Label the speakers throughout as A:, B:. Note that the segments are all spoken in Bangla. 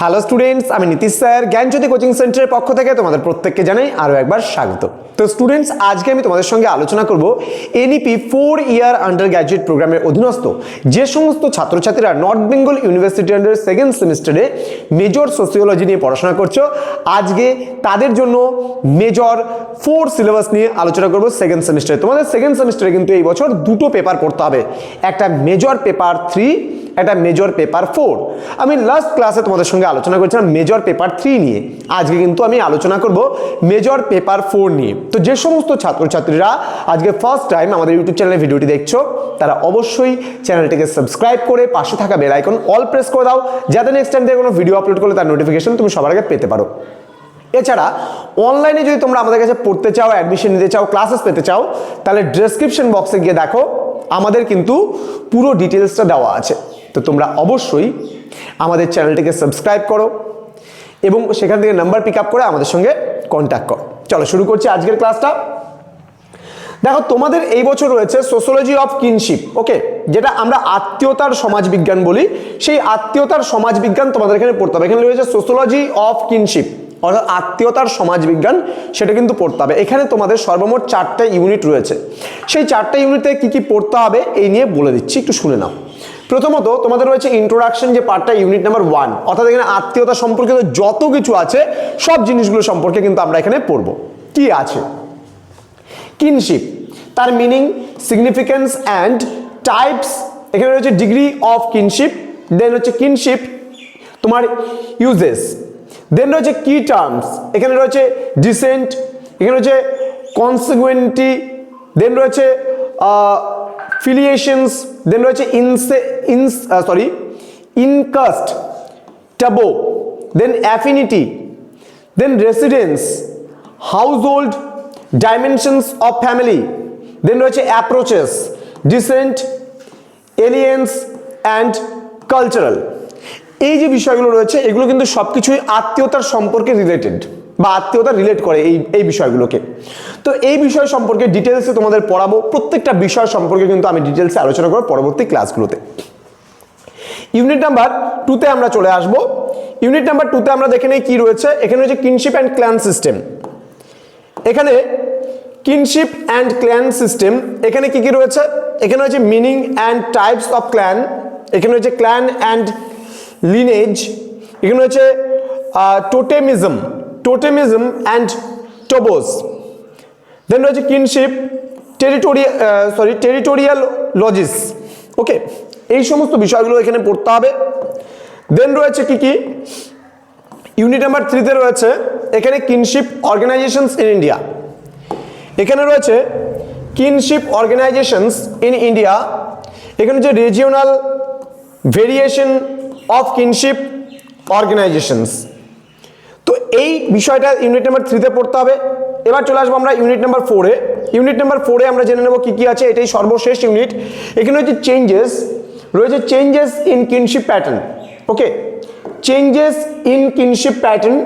A: হ্যালো স্টুডেন্টস আমি নীতিশ স্যার। জ্ঞানজ্যোতি কোচিং সেন্টারের পক্ষ থেকে তোমাদের প্রত্যেককে জানাই আরও একবার স্বাগত। তো স্টুডেন্টস আজকে আমি তোমাদের সঙ্গে আলোচনা করব NEP four year undergraduate প্রোগ্রামের অধীনস্থ। যে সমস্ত ছাত্রছাত্রীরা North Bengal University under second সেমিস্টারে মেজর সোসিওলজি নিয়ে পড়াশোনা করছ, আজকে তাদের জন্য মেজর ফোর সিলেবাস নিয়ে আলোচনা করব সেকেন্ড সেমিস্টারে তোমাদের সেকেন্ড সেমিস্টারে কিন্তু এই বছর দুটো পেপার পড়তে হবে। একটা মেজর পেপার থ্রি একটা মেজর পেপার ফোর আমি লাস্ট ক্লাসে তোমাদের সঙ্গে আলোচনা করছিলাম মেজর পেপার থ্রি নিয়ে। আজকে কিন্তু আমি আলোচনা করব মেজর পেপার ফোর নিয়ে। তো যে সমস্ত ছাত্রছাত্রীরা আজকে ফার্স্ট টাইম আমাদের ইউটিউব চ্যানেলে ভিডিওটি দেখছ, তারা অবশ্যই চ্যানেলটিকে সাবস্ক্রাইব করে পাশে থাকা বেল আইকন অল প্রেস করে দাও, যাতে নেক্সট টাইম থেকে কোনো ভিডিও আপলোড করলে তার নোটিফিকেশন তুমি সবার আগে পেতে পারো। এছাড়া অনলাইনে যদি তোমরা আমাদের কাছে পড়তে চাও অ্যাডমিশন নিতে চাও ক্লাসেস পেতে চাও, তাহলে ডেসক্রিপশন বক্সে গিয়ে দেখো, আমাদের কিন্তু পুরো ডিটেলসটা দেওয়া আছে। তো তোমরা অবশ্যই আমাদের চ্যানেলটিকে সাবস্ক্রাইব করো এবং সেখান থেকে নাম্বার পিক আপ করে আমাদের সঙ্গে কন্ট্যাক্ট করো। চলো শুরু করছি আজকের ক্লাসটা দেখো, তোমাদের এই বছর রয়েছে সোশ্যোলজি অফ কিনশিপ ওকে যেটা আমরা আত্মীয়তার সমাজবিজ্ঞান বলি। সেই আত্মীয়তার সমাজবিজ্ঞান তোমাদের এখানে পড়তে হবে। এখানে রয়েছে সোশ্যোলজি অফ কিনশিপ অর্থাৎ আত্মীয়তার সমাজবিজ্ঞান, সেটা কিন্তু পড়তে হবে। এখানে তোমাদের সর্বমোট চারটে ইউনিট রয়েছে। সেই চারটে ইউনিটে কি কি পড়তে হবে, এই নিয়ে বলে দিচ্ছি। একটু শুনে নাও। প্রথমত তোমাদের রয়েছে ইন্ট্রোডাকশন যে পার্টটা ইউনিট নাম্বার ওয়ান অর্থাৎ এখানে আত্মীয়তা সম্পর্কিত যত কিছু আছে, সব জিনিসগুলো সম্পর্কে কিন্তু আমরা এখানে পড়ব। কি আছে? কিনশিপ তার মিনিং সিগনিফিকেন্স অ্যান্ড টাইপস এখানে রয়েছে ডিগ্রি অফ কিনশিপ দেন হচ্ছে কিনশিপ তোমার ইউজেস দেন রয়েছে কি টার্মস এখানে রয়েছে ডিসেন্ট এখানে রয়েছে কনসিকুয়েন্টি দেন রয়েছে ফিলিয়েশনস দেন রয়েছে ince ins sorry incest taboo then affinity then residence household dimensions of family then রয়েছে approaches descent alliance and cultural এই যে বিষয়গুলো রয়েছে, এগুলো কিন্তু সব কিছুই আত্মীয়তার সম্পর্কে রিলেটেড বা আত্মীয়তা রিলেট করে এই এই বিষয়গুলোকে। তো এই বিষয় সম্পর্কে ডিটেলসে তোমাদের পড়াবো। প্রত্যেকটা বিষয় সম্পর্কে কিন্তু আমি ডিটেলসে আলোচনা করব পরবর্তী ক্লাসগুলোতে ইউনিট নাম্বার টুতে আমরা চলে আসব। ইউনিট নাম্বার টুতে আমরা দেখে নেই কি রয়েছে। এখানে রয়েছে কিনশিপ অ্যান্ড ক্ল্যান সিস্টেম এখানে কিনশিপ অ্যান্ড ক্ল্যান সিস্টেম এখানে কি কি রয়েছে? এখানে রয়েছে meaning and types of clan এখানে রয়েছে ক্ল্যান অ্যান্ড লিনেজ এখানে রয়েছে টোটেমিজম টোটেমিজম অ্যান্ড টোবোস দেন রয়েছে kinship territorial sorry territorial lodges okay এই সমস্ত বিষয়গুলো এখানে পড়তে হবে। দেন রয়েছে কি কি? ইউনিট নাম্বার থ্রিতে রয়েছে এখানে কিনশিপ অর্গানাইজেশনস ইন ইন্ডিয়া এখানে রয়েছে কিনশিপ অর্গানাইজেশনস ইন ইন্ডিয়া এখানে হচ্ছে regional variation of kinship organisations এই বিষয়টা ইউনিট নাম্বার থ্রিতে পড়তে হবে। এবার চলে আসব আমরা ইউনিট নাম্বার ফোরে ইউনিট নাম্বার ফোরে আমরা জেনে নেব কী কী আছে, এটাই সর্বশেষ ইউনিট এখানে হচ্ছে চেঞ্জেস রয়েছে changes in kinship pattern okay changes in kinship pattern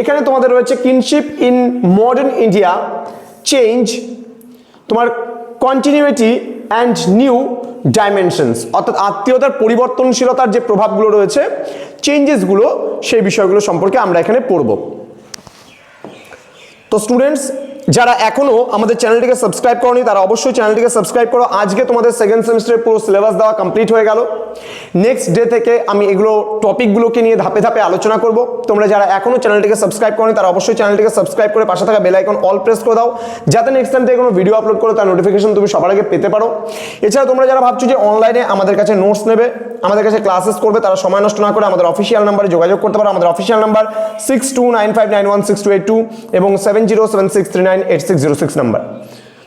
A: এখানে তোমাদের রয়েছে kinship in modern India change তোমার কন্টিনিউটি অ্যান্ড নিউ ডাইমেনশনস অর্থাৎ আত্মীয়তার পরিবর্তনশীলতার যে প্রভাবগুলো রয়েছে চেঞ্জেসগুলো সেই বিষয়গুলো সম্পর্কে আমরা এখানে পড়ব। তো স্টুডেন্টস যারা এখনও আমাদের চ্যানেলটিকে সাবস্ক্রাইব করনি, তারা অবশ্যই চ্যানেলটিকে সাবস্ক্রাইব করো। আজকে তোমাদের সেকেন্ড সেমিস্টারের পুরো সিলেবাস দেওয়া কমপ্লিট হয়ে গেল। নেক্সট ডে থেকে আমি এগুলো টপিকগুলোকে নিয়ে ধাপে ধাপে আলোচনা করব। তোমরা যারা এখনও চ্যানেলটিকে সাবস্ক্রাইব করনি, তারা অবশ্যই চ্যানেলটিকে সাবস্ক্রাইব করে পাশে থাকা বেল আইকন অল প্রেস করে দাও। যাতে নেক্সট টাইম থেকে কোনো ভিডিও আপলোড করো তার নোটিফিকেশন তুমি সবার আগে পেতে পারো। এছাড়া তোমরা যারা ভাবছ যে অনলাইনে আমাদের কাছে নোটস নেবে, আমাদের কাছে ক্লাসেস করবে, তারা সময় নষ্ট না করে আমাদের অফিসিয়াল নাম্বারে যোগাযোগ করতে পারো। আমাদের official number six two nine five nine one six two eight two এবং seven zero seven six three nine eight six zero six number